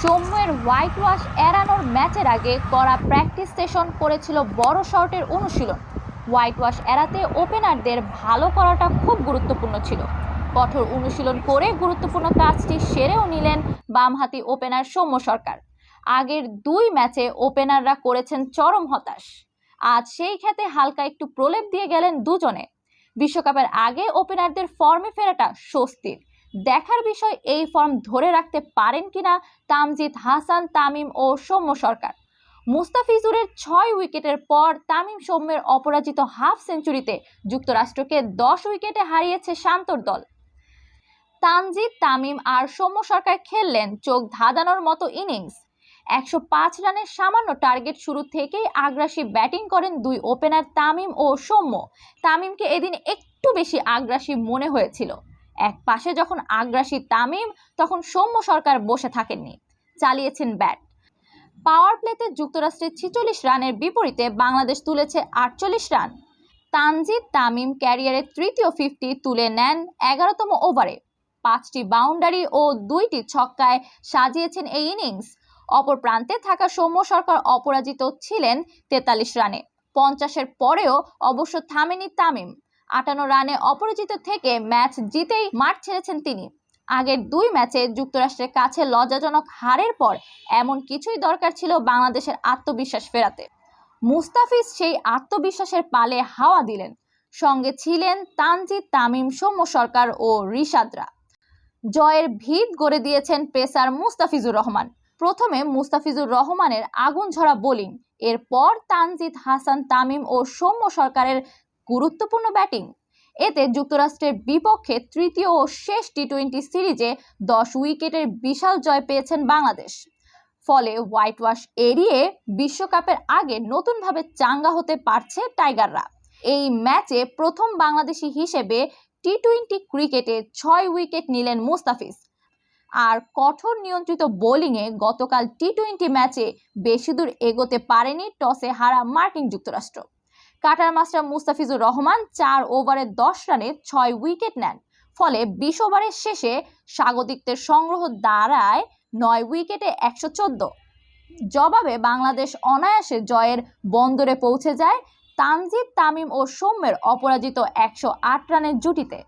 সৌম্যের white wash এড়ানোর ম্যাচের আগে করা প্র্যাকটিস সেশন করেছিল বড় শর্টের অনুশীলন। হোয়াইট ওয়াশ এড়াতে ওপেনারদের ভালো করাটা খুব গুরুত্বপূর্ণ ছিল। কঠোর অনুশীলন করে গুরুত্বপূর্ণ কাজটি সেরেও নিলেন বামহাতি ওপেনার সৌম্য সরকার। আগের দুই ম্যাচে ওপেনাররা করেছেন চরম হতাশ। আজ সেই ক্ষেত্রে হালকা একটু প্রলেপ দিয়ে গেলেন দুজনে। বিশ্বকাপের আগে ওপেনারদের ফর্মে ফেরাটা স্বস্তির। দেখার বিষয় এই ফর্ম ধরে রাখতে পারেন কিনা তামজিদ হাসান, তামিম ও সৌম্য সরকার। মুস্তাফিজুরের ছয় উইকেটের পর তামিম সৌম্যের অপরাজিত হাফ সেঞ্চুরিতে যুক্তরাষ্ট্রকে দশ উইকেটে হারিয়েছে শান্তর দল। তানজিদ তামিম আর সৌম্য সরকার খেললেন চোখ ধাঁধানোর মতো ইনিংস। একশো পাঁচ রানের সামান্য টার্গেট শুরু থেকেই আগ্রাসী ব্যাটিং করেন দুই ওপেনার তামিম ও সৌম্য। তামিমকে এদিন একটু বেশি আগ্রাসী মনে হয়েছিল। এক পাশে যখন আগ্রাসী তামিম, তখন সৌম্য সরকার বসে থাকেননি। চালিয়েছেন ব্যাট। পাওয়ার প্লেতে যুক্তরাষ্ট্রের ছিচল্লিশ রানের বিপরীতে বাংলাদেশ তুলেছে আটচল্লিশ রান। তানজিদ তামিম ক্যারিয়ারের তৃতীয় ফিফটি তুলে নেন এগারোতম ওভারে। পাঁচটি বাউন্ডারি ও দুইটি ছক্কায় সাজিয়েছেন এই ইনিংস অপর প্রান্তে থাকা সৌম্য সরকার অপরাজিত ছিলেন তেতাল্লিশ রানে। পঞ্চাশের পরেও অবশ্য থামেনি তামিম। আটান্ন রানে অপরাজিত থেকে ম্যাচ জিতেই মাঠ ছেড়েছেন তিনি। আগের দুই ম্যাচে যুক্তরাষ্ট্রের কাছে লজ্জাজনক হারের পর এমন কিছুই দরকার ছিল বাংলাদেশের আত্মবিশ্বাস ফেরাতে। মুস্তাফিজ সেই আত্মবিশ্বাসের পালে হাওয়া দিলেন। সঙ্গে ছিলেন তানজিদ তামিম, সৌম্য সরকার ও রিশাদরা। জয়ের ভিত গড়ে দিয়েছেন পেসার মুস্তাফিজুর রহমান। প্রথমে মুস্তাফিজুর রহমানের আগুন ঝরা বোলিং, এরপর তানজিদ, হাসান তামিম ও সৌম্য সরকারের গুরুত্বপূর্ণ ব্যাটিং। এতে যুক্তরাষ্ট্রের বিপক্ষে তৃতীয় ও শেষ টি টোয়েন্টি সিরিজে দশ উইকেটের বিশাল জয় পেয়েছেন বাংলাদেশ। ফলে হোয়াইট ওয়াশ এড়িয়ে বিশ্বকাপের আগে নতুনভাবে চাঙ্গা হতে পারছে টাইগাররা। এই ম্যাচে প্রথম বাংলাদেশি হিসেবে টি টোয়েন্টি ক্রিকেটে ছয় উইকেট নিলেন মুস্তাফিজ। আর কঠোর নিয়ন্ত্রিত বোলিংয়ে গতকাল টি টোয়েন্টি ম্যাচে বেশি দূর এগোতে পারেনি টসে হারা মার্কিন যুক্তরাষ্ট্র। কাটার মাস্টার মুস্তাফিজুর রহমান চার ওভারে দশ রানে ছয় উইকেট নেন। ফলে বিশ ওভারের শেষে স্বাগতিকদের সংগ্রহ দাঁড়ায় নয় উইকেটে একশো চোদ্দ। জবাবে বাংলাদেশ অনায়াসে জয়ের বন্দরে পৌঁছে যায়। তানজিদ, তামিম ও সৌম্যের অপরাজিত একশো আট রানের জুটিতে।